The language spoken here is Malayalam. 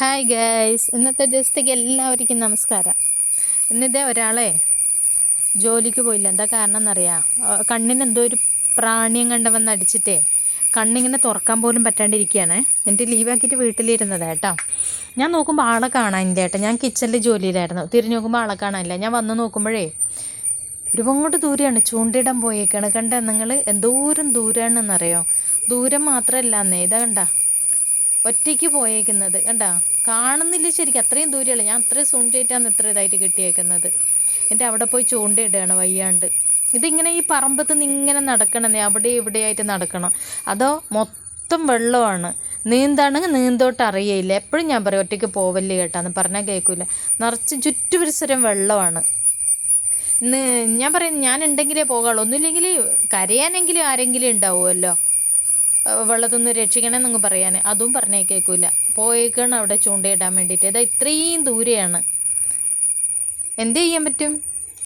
ഹായ് ഗൈസ് ഇന്നത്തെ ദിവസത്തേക്ക് എല്ലാവർക്കും നമസ്കാരം. ഇന്നിതേ ഒരാളെ ജോലിക്ക് പോയില്ല. എന്താ കാരണം എന്നറിയാം കണ്ണിന് എന്തോ ഒരു പ്രാണിയം കണ്ട വന്ന് അടിച്ചിട്ടേ കണ്ണിങ്ങനെ തുറക്കാൻ പോലും പറ്റാണ്ടിരിക്കുകയാണ്. എന്നിട്ട് ലീവാക്കിയിട്ട് വീട്ടിലിരുന്നത് കേട്ടോ. ഞാൻ നോക്കുമ്പോൾ ആളെ കാണാനില്ല ഏട്ടാ ഞാൻ കിച്ചണിൽ ജോലിയിലായിരുന്നു. തിരിഞ്ഞു നോക്കുമ്പോൾ ആളെ കാണാനില്ല. ഞാൻ വന്ന് നോക്കുമ്പോഴേ ഒരുപാട് ദൂരെയാണ് ചൂണ്ടിടാൻ പോയേക്കാണ്. കണ്ട നിങ്ങൾ എന്തോരം ദൂരമാണെന്നറിയോ ദൂരം മാത്രമല്ല എന്നേ ഇതാ കണ്ട. ഒറ്റയ്ക്ക് പോയേക്കുന്നത്. കണ്ട? കാണുന്നില്ല ശരിക്കും. അത്രയും ദൂരമല്ല ഞാൻ അത്രയും സൂൺ ചെയ്തിട്ടാണ് ഇത്ര ഇതായിട്ട് കിട്ടിയേക്കുന്നത്. എന്റെ അവിടെ പോയി ചൂണ്ടയിടുകയാണ് വയ്യാണ്ട്. ഇതിങ്ങനെ ഈ പറമ്പത്ത് നിന്ന് ഇങ്ങനെ നടക്കണമെന്നേ അവിടെ ഇവിടെയായിട്ട് നടക്കണം. അതോ മൊത്തം വെള്ളമാണ്. നീന്താണെങ്കിൽ നീന്തോട്ട് അറിയയില്ല. എപ്പോഴും ഞാൻ പറയും ഒറ്റയ്ക്ക് പോവല്ലേ കേട്ടാന്ന് പറഞ്ഞാൽ കേൾക്കില്ല നിറച്ച് ചുറ്റുപരിസരം വെള്ളമാണ്. ഞാൻ പറയും ഞാൻ ഉണ്ടെങ്കിലേ പോകാവുള്ളൂ ഒന്നുമില്ലെങ്കിൽ കരയാനെങ്കിലും ആരെങ്കിലും ഉണ്ടാവുമല്ലോ. ഏഹ് രക്ഷിക്കണം നിന്ന് പറയാൻ അതും പറഞ്ഞേ കേൾക്കൂല പോയേക്കാണ് അവിടെ ചൂണ്ടയിടാൻ വേണ്ടിയിട്ട് ഇതാ ഇത്രയും ദൂരെയാണ്. എന്ത് ചെയ്യാൻ പറ്റും?